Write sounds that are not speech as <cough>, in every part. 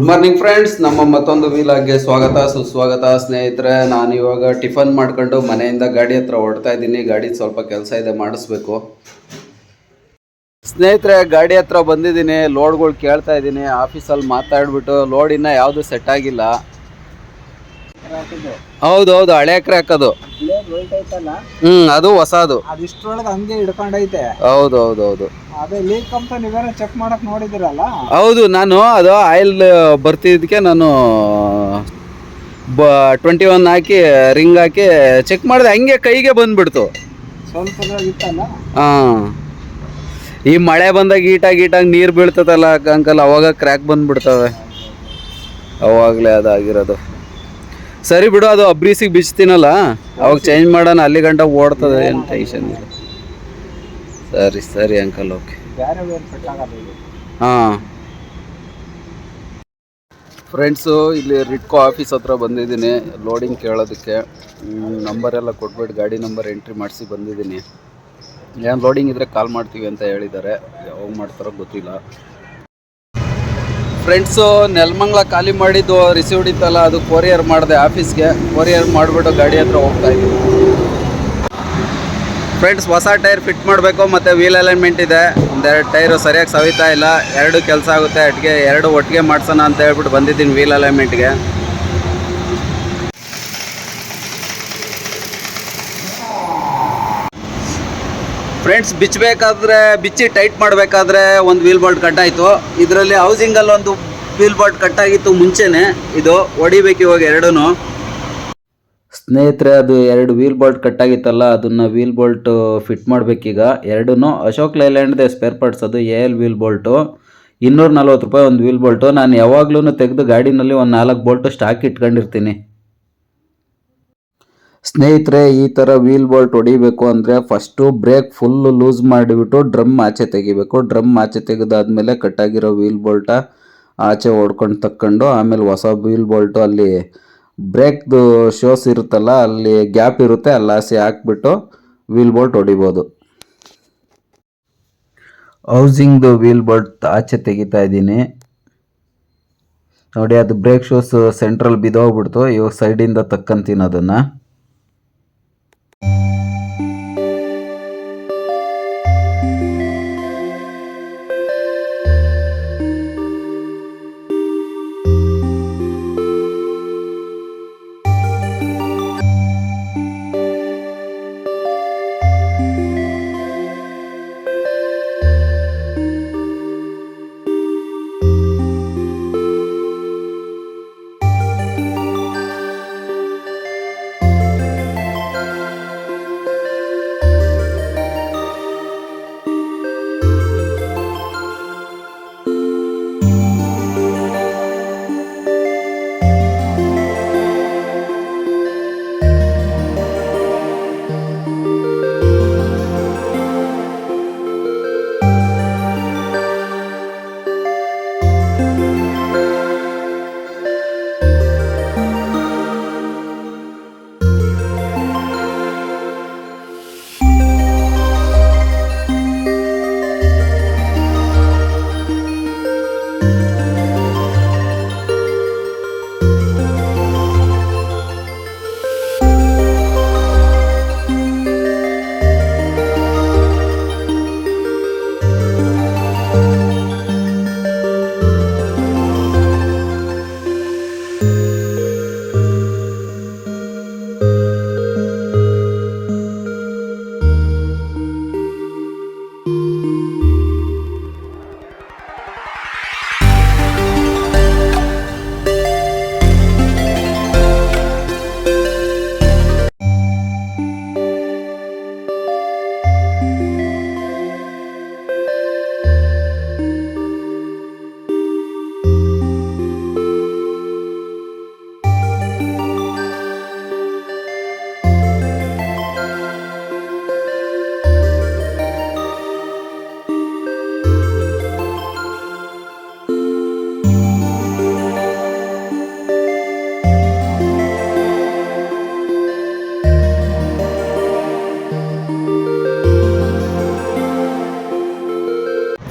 Good morning friends ನಮ್ಮ ಮತ್ತೊಂದು ವೀಲಾಗ್ಗೆ ಸ್ವಾಗತ, ಸುಸ್ವಾಗತ, ಸ್ನೇಹಿತರೆ. ನಾನು ಇವಾಗ ಟಿಫನ್ ಮಾಡ್ಕೊಂಡು ಮನೆಯಿಂದ ಗಾಡಿ ಹತ್ರ ಹೊಡ್ತಾ ಇದ್ದೀನಿ. ಗಾಡಿ ಸ್ವಲ್ಪ ಕೆಲಸ ಇದೆ, ಮಾಡಿಸ್ಬೇಕು. ಸ್ನೇಹಿತರೆ, ಗಾಡಿ ಹತ್ರ ಬಂದಿದ್ದೀನಿ. ಲೋಡ್ಗಳು ಕೇಳ್ತಾ ಇದ್ದೀನಿ. ಆಫೀಸಲ್ಲಿ ಮಾತಾಡ್ಬಿಟ್ಟು ಲೋಡ್ ಇನ್ನೂ ಯಾವುದು ಸೆಟ್ ಆಗಿಲ್ಲ. ಹೌದು ಹೌದು. ಹಳೆ ಕ್ರ್ಯಾಕ್ ಅದು ಐತಲ್ಲ? ಹ್ಮ್ ಅದು ಹೊಸದು. ಅದಿಷ್ಟ್ರೊಳಗೆ ಹಂಗೆ ಹಿಡ್ಕೊಂಡೈತೆ. ಹೌದು ಹೌದು ಹೌದು ಅದೇ ಲೀಕ್ ಅಂತ ನೀವೇನೋ ಚೆಕ್ ಮಾಡಕ್ ನೋಡಿದಿರಲ್ಲ? ಹೌದು ನಾನು ಅದು ಆಯಿಲ್ ಬರ್ತಿದ್ದಕ್ಕೆ ನಾನು ಬ ಟ್ವೆಂಟಿ ಒನ್ ಹಾಕಿ ರಿಂಗ್ ಹಾಕಿ ಚೆಕ್ ಮಾಡಿದೆ. ಹಂಗೆ ಕೈಗೆ ಬಂದ್ಬಿಡ್ತು. ಸ್ವಲ್ಪ ಇತ್ತಲ್ಲ? ಹಾಂ. ಈ ಮಳೆ ಬಂದಾಗ ಈಟ ಗೀಟಾಗಿ ನೀರು ಬೀಳ್ತದಲ್ಲ ಅಂಕಲ್ ಅವಾಗ ಕ್ರ್ಯಾಕ್ ಬಂದ್ಬಿಡ್ತವೆ. ಅವಾಗಲೇ ಅದಾಗಿರೋದು. ಸರಿ ಬಿಡು ಅದು ಅಬ್ರೀಸಿಗೆ ಬಿಚ್ತೀನಲ್ಲ ಅವಾಗ ಚೇಂಜ್ ಮಾಡೋಣ ಅಲ್ಲಿ ಗಂಟ ಓಡ್ತದೆ ಏನು ಟೆನ್ಷನ್ ಇಲ್ಲ. ಸರಿ ಸರಿ ಅಂಕಲ್ ಓಕೆ ಹಾಂ. ಫ್ರೆಂಡ್ಸು ಇಲ್ಲಿ ರಿಟ್ಕೋ ಆಫೀಸ್ ಹತ್ರ ಬಂದಿದ್ದೀನಿ ಲೋಡಿಂಗ್ ಕೇಳೋದಕ್ಕೆ. ನಂಬರ್ ಎಲ್ಲ ಕೊಟ್ಬಿಟ್ಟು ಗಾಡಿ ನಂಬರ್ ಎಂಟ್ರಿ ಮಾಡಿಸಿ ಬಂದಿದ್ದೀನಿ. ಏನು ಲೋಡಿಂಗ್ ಇದ್ದರೆ ಕಾಲ್ ಮಾಡ್ತೀವಿ ಅಂತ ಹೇಳಿದ್ದಾರೆ. ಯಾವಾಗ ಮಾಡ್ತಾರೋ ಗೊತ್ತಿಲ್ಲ. ಫ್ರೆಂಡ್ಸು, ನೆಲಮಂಗ್ಲ ಖಾಲಿ ಮಾಡಿದ್ದು ರಿಸೀವ್ಡ್ ಇತ್ತಲ್ಲ, ಅದು ಕೊರಿಯರ್ ಮಾಡಿದೆ ಆಫೀಸ್ಗೆ. ಕೊರಿಯರ್ ಮಾಡಿಬಿಟ್ಟು ಗಾಡಿ ಹತ್ರ ಹೋಗ್ತಾ ಇದ್ದೀನಿ ಫ್ರೆಂಡ್ಸ್ ಹೊಸ ಟೈರ್ ಫಿಟ್ ಮಾಡಬೇಕು, ಮತ್ತು ವೀಲ್ ಅಲೈನ್ಮೆಂಟ್ ಇದೆ. ಒಂದೆರಡು ಟೈರು ಸರಿಯಾಗಿ ಸವಿತಾ ಇಲ್ಲ. ಎರಡು ಕೆಲಸ ಆಗುತ್ತೆ ಅಟ್ಗೆ ಎರಡು ಒಟ್ಟಿಗೆ ಮಾಡ್ಸೋಣ ಅಂತ ಹೇಳ್ಬಿಟ್ಟು ಬಂದಿದ್ದೀನಿ ವೀಲ್ ಅಲೈನ್ಮೆಂಟ್ಗೆ ಫ್ರೆಂಡ್ಸ್ ಬಿಚ್ಚಬೇಕಾದ್ರೆ ಬಿಚ್ಚಿ ಟೈಟ್ ಮಾಡಬೇಕಾದ್ರೆ ಒಂದು ವೀಲ್ ಬೋಲ್ಟ್ ಕಟ್ಟಾಯಿತು. ಇದರಲ್ಲಿ ಹೌಸಿಂಗಲ್ಲಿ ಒಂದು ವೀಲ್ ಬೋಲ್ಟ್ ಕಟ್ಟಾಗಿತ್ತು ಮುಂಚೆನೇ. ಇದು ಹೊಡಿಬೇಕು ಇವಾಗ ಎರಡೂ ಸ್ನೇಹಿತರೆ, ಅದು ಎರಡು ವೀಲ್ ಬೋಲ್ಟ್ ಕಟ್ಟಾಗಿತ್ತಲ್ಲ, ಅದನ್ನು ವೀಲ್ ಬೋಲ್ಟ್ ಫಿಟ್ ಮಾಡಬೇಕೀಗ ಎರಡೂ ಅಶೋಕ್ ಲೈಲ್ಯಾಂಡ್ದೆ ಸ್ಪೇರ್ ಪಾರ್ಟ್ಸ್ ಅದು ಎ ಎಲ್ ವೀಲ್ ಬೋಲ್ಟು ಇನ್ನೂರ ನಲ್ವತ್ತು ರೂಪಾಯಿ ಒಂದು ವೀಲ್ ಬೋಲ್ಟು ನಾನು ಯಾವಾಗ್ಲೂ ತೆಗೆದು ಗಾಡಿನಲ್ಲಿ ಒಂದು ನಾಲ್ಕು ಬೋಲ್ಟು ಸ್ಟಾಕ್ ಇಟ್ಕೊಂಡಿರ್ತೀನಿ. ಸ್ನೇಹಿತರೆ, ಈ ಥರ ವೀಲ್ ಬೋಲ್ಟ್ ಹೊಡಿಬೇಕು ಅಂದರೆ ಫಸ್ಟು ಬ್ರೇಕ್ ಫುಲ್ಲು ಲೂಸ್ ಮಾಡಿಬಿಟ್ಟು ಡ್ರಮ್ ಆಚೆ ತೆಗಿಬೇಕು. ಡ್ರಮ್ ಆಚೆ ತೆಗೆದಾದ್ಮೇಲೆ ಕಟ್ಟಾಗಿರೋ ವೀಲ್ ಬೋಲ್ಟ ಆಚೆ ಹೊಡ್ಕೊಂಡು ತಕ್ಕೊಂಡು ಆಮೇಲೆ ಹೊಸ ವೀಲ್ ಬೋಲ್ಟು ಅಲ್ಲಿ ಬ್ರೇಕ್ದು ಶೋಸ್ ಇರುತ್ತಲ್ಲ, ಅಲ್ಲಿ ಗ್ಯಾಪ್ ಇರುತ್ತೆ, ಅಲ್ಲಿ ಆಸೆ ಹಾಕ್ಬಿಟ್ಟು ವೀಲ್ ಬೋಲ್ಟ್ ಹೊಡಿಬೋದು. ಹೌಸಿಂಗ್ದು ವೀಲ್ ಬೋಲ್ಟ್ ಆಚೆ ತೆಗಿತಾ ಇದ್ದೀನಿ. ನೋಡಿ, ಅದು ಬ್ರೇಕ್ ಶೂಸ್ ಸೆಂಟ್ರಲ್ ಬಿದ್ದೋಗ್ಬಿಡ್ತು. ಇವಾಗ ಸೈಡಿಂದ ತಕ್ಕಂತೀನಿ ಅದನ್ನು.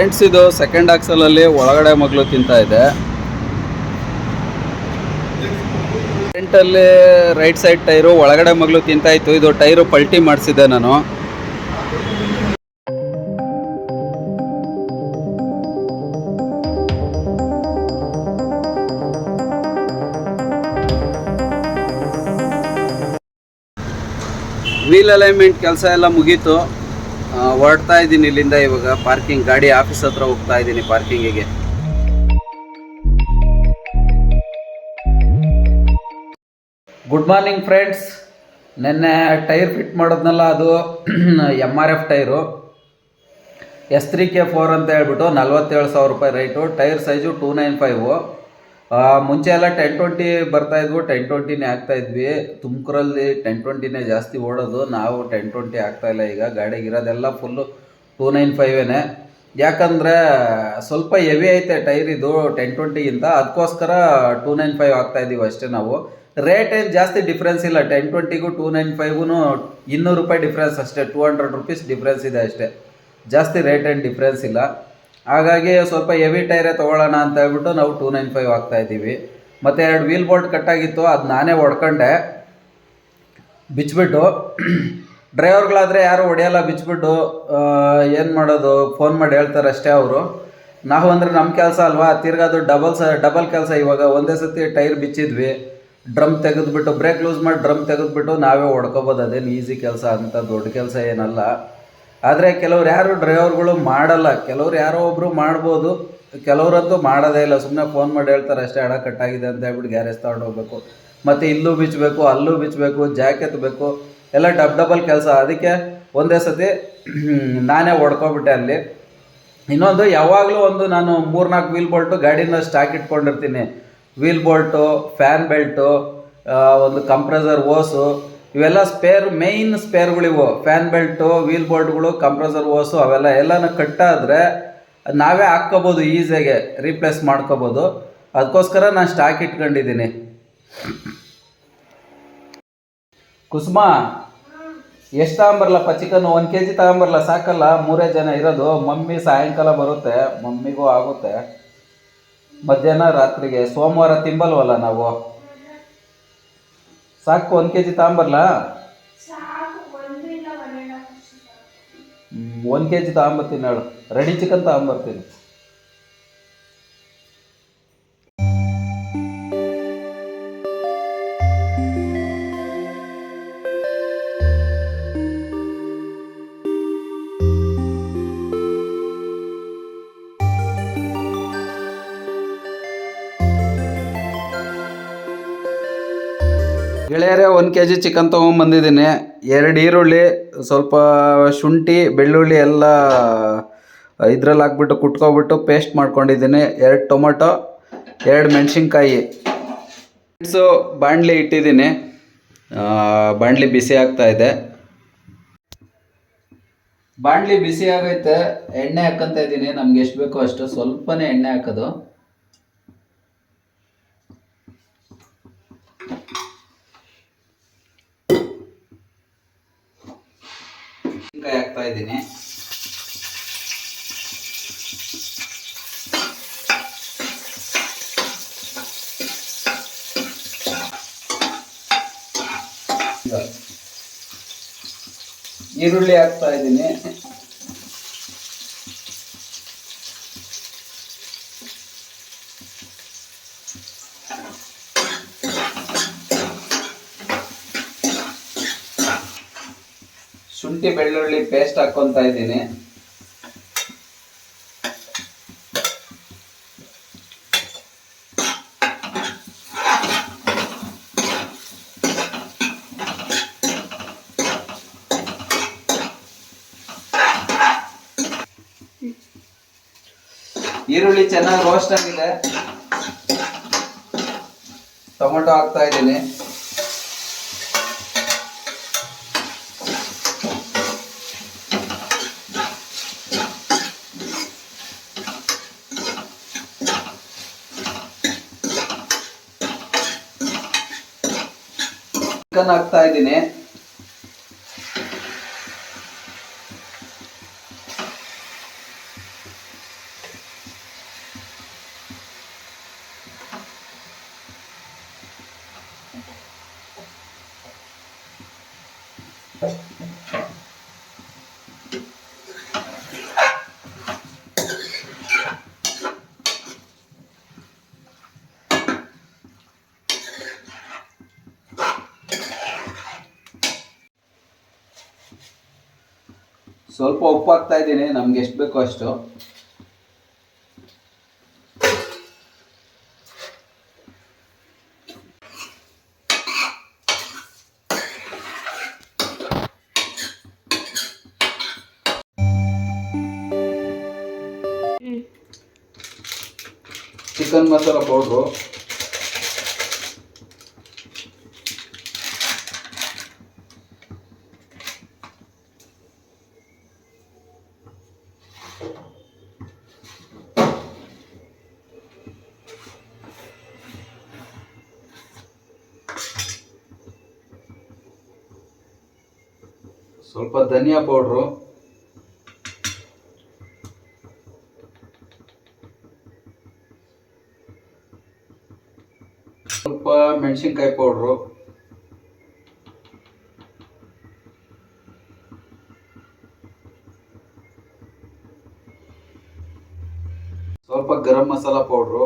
ಫ್ರೆಂಡ್ಸ್ ಇದು ಸೆಕೆಂಡ್ ಆಕ್ಸಲಲ್ಲಿ ಒಳಗಡೆ ಮಗಳು ತಿಂತಾ ಇದೆ. ಫ್ರಂಟಲ್ಲಿ ರೈಟ್ ಸೈಡ್ ಟೈರು ಒಳಗಡೆ ಮಗಳು ತಿಂತಾ ಇತ್ತು. ಇದು ಟೈರು ಪಲ್ಟಿ ಮಾಡಿಸಿದೆ ನಾನು. ವೀಲ್ ಅಲೈನ್ಮೆಂಟ್ ಕೆಲಸ ಎಲ್ಲ ಮುಗೀತು. ಹೊರಡ್ತಾ ಇದ್ದೀನಿ ಇಲ್ಲಿಂದ ಇವಾಗ ಪಾರ್ಕಿಂಗ್, ಗಾಡಿ ಆಫೀಸ್ ಹತ್ರ ಹೋಗ್ತಾ ಇದ್ದೀನಿ ಪಾರ್ಕಿಂಗಿಗೆ. ಗುಡ್ ಮಾರ್ನಿಂಗ್ ಫ್ರೆಂಡ್ಸ್ ನಿನ್ನೆ ಟೈರ್ ಫಿಟ್ ಮಾಡೋದ್ನಲ್ಲ ಅದು M R F tyre. S three K four ಅಂತ ಹೇಳ್ಬಿಟ್ಟು ನಲ್ವತ್ತೇಳು ಸಾವಿರ ರೂಪಾಯಿ right tyre size two nine five ಮುಂಚೆ ಎಲ್ಲ ಟೆನ್ ಟ್ವೆಂಟಿ ಬರ್ತಾ ಇದ್ವು ಟೆನ್ ಟ್ವೆಂಟಿನೇ ಆಗ್ತಾ ಇದ್ವಿ. ತುಮಕೂರಲ್ಲಿ ಟೆನ್ ಟ್ವೆಂಟಿನೇ ಜಾಸ್ತಿ ಓಡೋದು. ನಾವು ಟೆನ್ ಟ್ವೆಂಟಿ ಆಗ್ತಾ ಇಲ್ಲ ಈಗ. ಗಾಡಿಗೆ ಇರೋದೆಲ್ಲ ಫುಲ್ಲು ಟೂ ನೈನ್ ಫೈವೇನೆ ಯಾಕಂದರೆ ಸ್ವಲ್ಪ ಹೆವಿ ಐತೆ ಟೈರ್ ಇದು ಟೆನ್ ಟ್ವೆಂಟಿಗಿಂತ ಅದಕ್ಕೋಸ್ಕರ ಟೂ ನೈನ್ ಫೈವ್ ಆಗ್ತಾ ಇದ್ದೀವಿ ಅಷ್ಟೇ ನಾವು. ರೇಟ್ ಏನು ಜಾಸ್ತಿ ಡಿಫ್ರೆನ್ಸ್ ಇಲ್ಲ. ಟೆನ್ ಟ್ವೆಂಟಿಗೂ ಟೂ ನೈನ್ ಫೈವ್ಗೂ ಇನ್ನೂರು ರೂಪಾಯಿ ಡಿಫ್ರೆನ್ಸ್ ಅಷ್ಟೇ. ಟೂ ಹಂಡ್ರೆಡ್ ರುಪೀಸ್ ಡಿಫ್ರೆನ್ಸ್ ಇದೆ ಅಷ್ಟೇ. ಜಾಸ್ತಿ ರೇಟ್ ಏನು ಡಿಫ್ರೆನ್ಸ್ ಇಲ್ಲ. ಹಾಗಾಗಿ ಸ್ವಲ್ಪ ಹೆವಿ ಟೈರೇ ತೊಗೊಳ್ಳೋಣ ಅಂತ ಹೇಳ್ಬಿಟ್ಟು ನಾವು ಟೂ ನೈನ್ ಫೈವ್ ಹಾಕ್ತಾ ಇದ್ದೀವಿ. ಮತ್ತು ಎರಡು ವೀಲ್ ಬೋಲ್ಟ್ ಕಟ್ಟಾಗಿತ್ತು ಅದು ನಾನೇ ಹೊಡ್ಕೊಂಡೆ ಬಿಚ್ಚಿಬಿಟ್ಟು ಡ್ರೈವರ್ಗಳಾದರೆ ಯಾರು ಹೊಡೆಯಲ್ಲ ಬಿಚ್ಚಿಬಿಟ್ಟು ಏನು ಮಾಡೋದು ಫೋನ್ ಮಾಡಿ ಹೇಳ್ತಾರೆ ಅಷ್ಟೇ ಅವರು. ನಾವು ಅಂದರೆ ನಮ್ಮ ಕೆಲಸ ಅಲ್ವಾ, ತಿರ್ಗಾ ಅದು ಡಬಲ್ ಸ ಡಬಲ್ ಕೆಲಸ ಇವಾಗ. ಒಂದೇ ಸತಿ ಟೈರ್ ಬಿಚ್ಚಿದ್ವಿ. ಡ್ರಮ್ ತೆಗೆದ್ಬಿಟ್ಟು ಬ್ರೇಕ್ ಲೂಸ್ ಮಾಡಿ ಡ್ರಮ್ ತೆಗೆದ್ಬಿಟ್ಟು ನಾವೇ ಹೊಡ್ಕೋಬೋದು. ಅದೇನು ಈಸಿ ಕೆಲಸ ಅಂತ ದೊಡ್ಡ ಕೆಲಸ ಏನಲ್ಲ. ಆದರೆ ಕೆಲವ್ರು ಯಾರು ಡ್ರೈವರ್ಗಳು ಮಾಡಲ್ಲ. ಕೆಲವ್ರು ಯಾರೋ ಒಬ್ಬರು ಮಾಡ್ಬೋದು. ಕೆಲವರಂತೂ ಮಾಡೋದೇ ಇಲ್ಲ. ಸುಮ್ಮನೆ ಫೋನ್ ಮಾಡಿ ಹೇಳ್ತಾರೆ, ಅಷ್ಟೇ ಹಣ ಕಟ್ಟಾಗಿದೆ ಅಂತ ಹೇಳ್ಬಿಟ್ಟು ಗ್ಯಾರೇಜ್ ತಗೊಂಡು ಹೋಗ್ಬೇಕು. ಮತ್ತು ಇಲ್ಲೂ ಬಿಚ್ಚಬೇಕು ಅಲ್ಲೂ ಬಿಚ್ಚಬೇಕು ಜಾಕೆತ್ ಬೇಕು, ಎಲ್ಲ ಡಬ್ ಡಬಲ್ ಕೆಲಸ. ಅದಕ್ಕೆ ಒಂದೇ ಸತಿ <clears throat> ನಾನೇ ಹೊಡ್ಕೊಬಿಟ್ಟೆ ಅಲ್ಲಿ. ಇನ್ನೊಂದು, ಯಾವಾಗಲೂ ಒಂದು ನಾನು ಮೂರ್ನಾಲ್ಕು ವೀಲ್ ಬೋಲ್ಟು ಗಾಡಿನ ಸ್ಟಾಕ್ ಇಟ್ಕೊಂಡಿರ್ತೀನಿ. ವೀಲ್ ಬೋಲ್ಟು ಫ್ಯಾನ್ ಬೆಲ್ಟು ಒಂದು ಕಂಪ್ರೆಸರ್ ಓಸು ಇವೆಲ್ಲ ಸ್ಪೇರ್ ಮೇಯ್ನ್ ಸ್ಪೇರ್ಗಳಿವು ಫ್ಯಾನ್ ಬೆಲ್ಟು ವೀಲ್ ಬೋರ್ಡ್ಗಳು ಕಂಪ್ರೆಸರ್ ಓಸು ಅವೆಲ್ಲ ಎಲ್ಲನೂ ಕಟ್ಟಾದರೆ ನಾವೇ ಹಾಕ್ಕೋಬೋದು ಈಸಿಯಾಗೆ ರೀಪ್ಲೇಸ್ ಮಾಡ್ಕೋಬೋದು. ಅದಕ್ಕೋಸ್ಕರ ನಾನು ಸ್ಟಾಕ್ ಇಟ್ಕೊಂಡಿದ್ದೀನಿ. ಕುಸುಮ, ಎಷ್ಟು ತಗೊಂಬರ್ಲಪ್ಪ ಚಿಕನ್? ಒಂದು ಕೆ ಜಿ ತಗೊಂಬರಲ್ಲ ಸಾಕಲ್ಲ? ಮೂರೇ ಜನ ಇರೋದು. ಮಮ್ಮಿ ಸಾಯಂಕಾಲ ಬರುತ್ತೆ. ಮಮ್ಮಿಗೂ ಆಗುತ್ತೆ. ಮಧ್ಯಾಹ್ನ ರಾತ್ರಿಗೆ. ಸೋಮವಾರ ತಿಂಬಲ್ವಲ್ಲ ನಾವು? ಸಾಕು ಒಂದು ಕೆ ಜಿ ತಗೊಂಬರ್ಲಾ ಒಂದು ಕೆ ಜಿ ತಗೊಂಬರ್ತೀನಿ ಹೇಳು. ರೆಡಿ ಚಿಕನ್ ತಗೊಂಬರ್ತೀನಿ ಗೆಳೆಯರೇ ಒಂದು ಕೆ ಜಿ ಚಿಕನ್ ತೊಗೊಂಬಂದಿದ್ದೀನಿ ಎರಡು ಈರುಳ್ಳಿ, ಸ್ವಲ್ಪ ಶುಂಠಿ, ಬೆಳ್ಳುಳ್ಳಿ ಎಲ್ಲ ಇದ್ರಲ್ಲಿ ಹಾಕ್ಬಿಟ್ಟು ಕುಟ್ಕೊಬಿಟ್ಟು ಪೇಸ್ಟ್ ಮಾಡ್ಕೊಂಡಿದ್ದೀನಿ. ಎರಡು ಟೊಮೊಟೊ, ಎರಡು ಮೆಣಸಿನ್ಕಾಯಿ. ಸೊ ಬಾಣಲಿ ಇಟ್ಟಿದ್ದೀನಿ. ಬಾಣಲಿ ಬಿಸಿ ಆಗ್ತಾ ಇದೆ. ಬಾಣಲಿ ಬಿಸಿ ಆಗೈತೆ. ಎಣ್ಣೆ ಹಾಕ್ಕಂತ ಇದ್ದೀನಿ. ನಮ್ಗೆ ಎಷ್ಟು ಬೇಕೋ ಅಷ್ಟು ಸ್ವಲ್ಪನೇ ಎಣ್ಣೆ ಹಾಕೋದು. ಮೆಣಸಿನ್ಕಾಯಿ ಹಾಕ್ತಾ ಇದ್ದೀನಿ. ಈರುಳ್ಳಿ ಹಾಕ್ತಾ ಇದ್ದೀನಿ. ಶುಂಠಿ ಬೆಳ್ಳುಳ್ಳಿ ಪೇಸ್ಟ್ ಹಾಕೊಂತ ಇದ್ದೀನಿ. ಈರುಳ್ಳಿ ಚೆನ್ನಾಗಿ ರೋಸ್ಟ್ ಆಗಿದೆ. ಟೊಮೊಟೊ ಹಾಕ್ತಾ ಇದ್ದೀನಿ. ಚಿಕನ್ ಹಾಕ್ತಾ ಇದ್ದೀನಿ. ಸ್ವಲ್ಪ ಉಪ್ಪು ಹಾಕ್ತಾ ಇದ್ದೀನಿ. ನಮ್ಗೆ ಎಷ್ಟು ಬೇಕೋ ಅಷ್ಟು. Chicken masala powder. ಸ್ವಲ್ಪ ಧನಿಯಾ ಪೌಡ್ರು ಸ್ವಲ್ಪ ಮೆಣಸಿನ್ಕಾಯಿ ಪೌಡ್ರು ಸ್ವಲ್ಪ ಗರಂ ಮಸಾಲ ಪೌಡ್ರು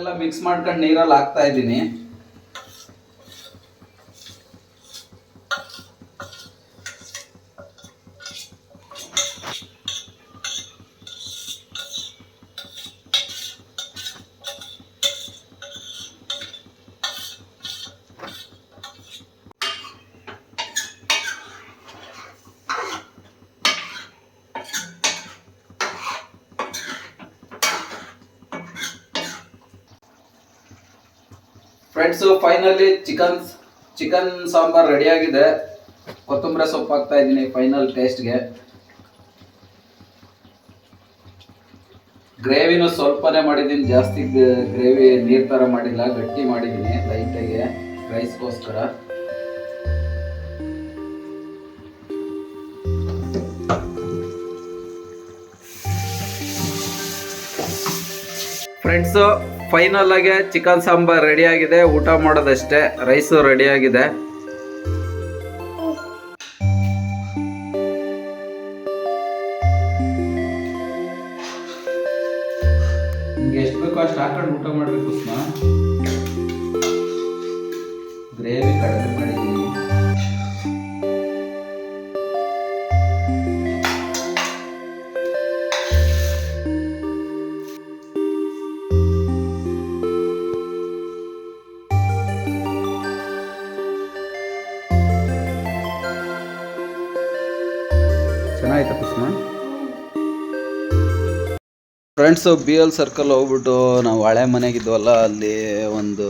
ಎಲ್ಲ ಮಿಕ್ಸ್ ಮಾಡ್ಕೊಂಡು ನೀರಲ್ಲಿ ಹಾಕ್ತಾ ಇದ್ದೀನಿ. Friends finally chicken chicken sambar ready ಆಗಿದೆ. ಕೊತ್ತಂಬರಿ ಸೊಪ್ಪು ಹಾಕ್ತಾ ಇದ್ದೀನಿ ಫೈನಲ್ ಟೇಸ್ಟ್ಗೆ ಗ್ರೇವಿನೂ ಸ್ವಲ್ಪನೇ ಮಾಡಿದ್ದೀನಿ, ಜಾಸ್ತಿ ಗ್ರೇವಿ ನೀರು ಥರ ಮಾಡಿಲ್ಲ, ಗಟ್ಟಿ ಮಾಡಿದ್ದೀನಿ ಲೈಟಾಗಿ ರೈಸ್ಗೋಸ್ಕರ ಫ್ರೆಂಡ್ಸು ಫೈನಲ್ ಆಗಿ ಚಿಕನ್ ಸಾಂಬಾರ್ ರೆಡಿ ಆಗಿದೆ. ಊಟ ಮಾಡೋದಷ್ಟೇ. ರೈಸು ರೆಡಿ ಆಗಿದೆ. ಎಷ್ಟು ಬೇಕೋ ಅಷ್ಟು ಹಾಕೊಂಡು ಊಟ ಮಾಡಬೇಕು. ಫ್ರೆಂಡ್ಸು ಬಿ ಎಲ್ ಸರ್ಕಲ್ ಹೋಗ್ಬಿಟ್ಟು ನಾವು ಹಳೆ ಮನೆಗಿದ್ವಲ್ಲ, ಅಲ್ಲಿ ಒಂದು,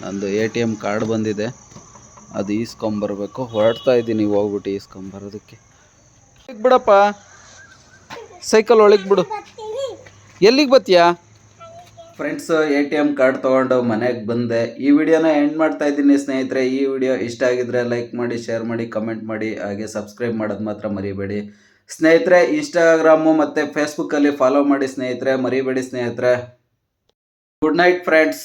ನಂದು ಎ ಟಿ ಎಂ ಕಾರ್ಡ್ ಬಂದಿದೆ. ಅದು ಈಸ್ಕೊಂಬರ್ಬೇಕು. ಹೊರಡ್ತಾ ಇದ್ದೀನಿ ಹೋಗ್ಬಿಟ್ಟು ಈಸ್ಕೊಂಬರೋದಕ್ಕೆ. ಬಿಡಪ್ಪ. ಸೈಕಲ್ ಒಳಗೆ ಬಿಡು. ಎಲ್ಲಿಗೆ ಬತ್ತೀಯಾ? Friends A T M card ತೊಗೊಂಡು ಮನೆಗೆ ಬಂದೆ. ಈ ವಿಡಿಯೋನ ಎಂಡ್ ಮಾಡ್ತಾ ಇದ್ದೀನಿ ಸ್ನೇಹಿತರೆ. ಈ ವಿಡಿಯೋ ಇಷ್ಟ ಆಗಿದ್ರೆ ಲೈಕ್ ಮಾಡಿ ಶೇರ್ ಮಾಡಿ ಕಮೆಂಟ್ ಮಾಡಿ. ಹಾಗೆ ಸಬ್ಸ್ಕ್ರೈಬ್ ಮಾಡೋದು ಮಾತ್ರ ಮರಿಬೇಡಿ. ಸ್ನೇಹಿತರೆ ಇನ್ಸ್ಟಾಗ್ರಾಮು ಮತ್ತು ಫೇಸ್ಬುಕ್ಕಲ್ಲಿ ಫಾಲೋ ಮಾಡಿ ಸ್ನೇಹಿತರೆ ಮರಿಬೇಡಿ ಸ್ನೇಹಿತರೆ. Good night friends